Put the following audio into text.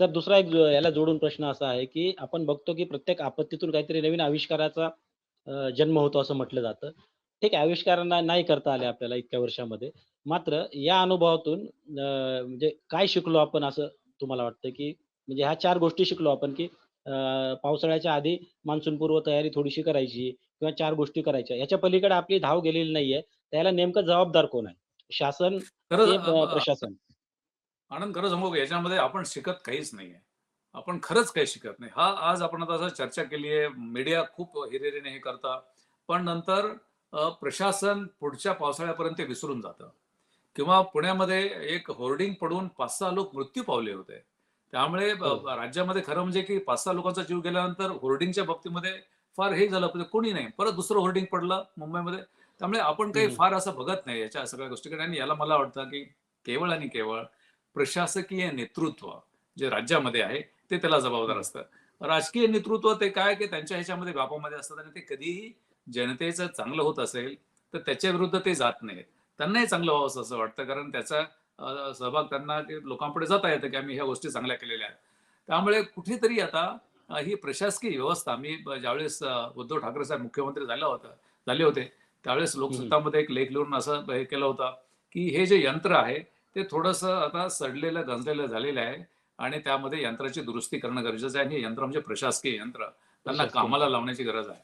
Sir दुसरा एक याला जोडून प्रश्न असा आहे की आपण बघतो की प्रत्येक आपत्तीतून काहीतरी नवीन आविष्काराचा जन्म होतो असं म्हटलं जातं. ठीक आहे आविष्कारांना नाही करता आले आपल्याला इतक्या वर्षामध्ये. मात्र या अनुभवातून म्हणजे काय शिकलो आपण असं तुम्हाला वाटतं की म्हणजे ह्या चार गोष्टी शिकलो आपण की पावसाळ्याच्या आधी मान्सूनपूर्व तयारी थोडीशी करायची किंवा चार गोष्टी करायच्या. याच्या पलीकडे आपली धाव गेलेली नाहीये. त्याला नेमकं जबाबदार कोण आहे? शासन प्रशासन. आनंद खरं सांगू याच्यामध्ये आपण शिकत काहीच नाहीये. आपण खरंच काही शिकत नाही. हा आज आपण आता असं चर्चा केली आहे मीडिया खूप हिरिरीने हे करता पण नंतर प्रशासन पुढच्या पावसाळ्यापर्यंत विसरून जातं. किंवा पुण्यामध्ये एक होर्डिंग पडून पाच सहा लोक मृत्यू पावले होते. त्यामुळे हो. राज्यामध्ये खरं म्हणजे की पाच सहा लोकांचा जीव गेल्यानंतर होर्डिंगच्या बाबतीमध्ये फार हे झालं म्हणजे कोणी नाही. परत दुसरं होर्डिंग पडलं मुंबईमध्ये. त्यामुळे आपण काही. फार असं बघत नाही याच्या सगळ्या गोष्टीकडे. आणि याला मला वाटतं की केवळ आणि केवळ प्रशासकीय नेतृत्व जे राज्यामध्ये आहे ते त्याला जबाबदार. असतं. राजकीय नेतृत्व ते काय की त्यांच्या ह्याच्यामध्ये व्यापामध्ये असतात आणि ते कधीही जनतेचं चांगलं होत असेल तर त्याच्या विरुद्ध ते जात नाहीत. त्यांनाही चांगलं व्हावं असं वाटतं कारण त्याचा सहभाग त्यांना ते लोकांपुढे जाता येतं की आम्ही ह्या गोष्टी चांगल्या केलेल्या आहेत. त्यामुळे कुठेतरी आता ही प्रशासकीय व्यवस्था मी ज्यावेळेस उद्धव ठाकरे साहेब मुख्यमंत्री झाला होता झाले होते त्यावेळेस लोकसत्तामध्ये एक लेख लिहून असं हे केलं होतं की हे जे यंत्र आहे ते थोडंसं आता सडलेलं गंजलेलं झालेलं आहे आणि त्यामध्ये यंत्राची दुरुस्ती करणं गरजेचं आहे आणि हे यंत्र म्हणजे प्रशासकीय यंत्र त्यांना. कामाला लावण्याची गरज आहे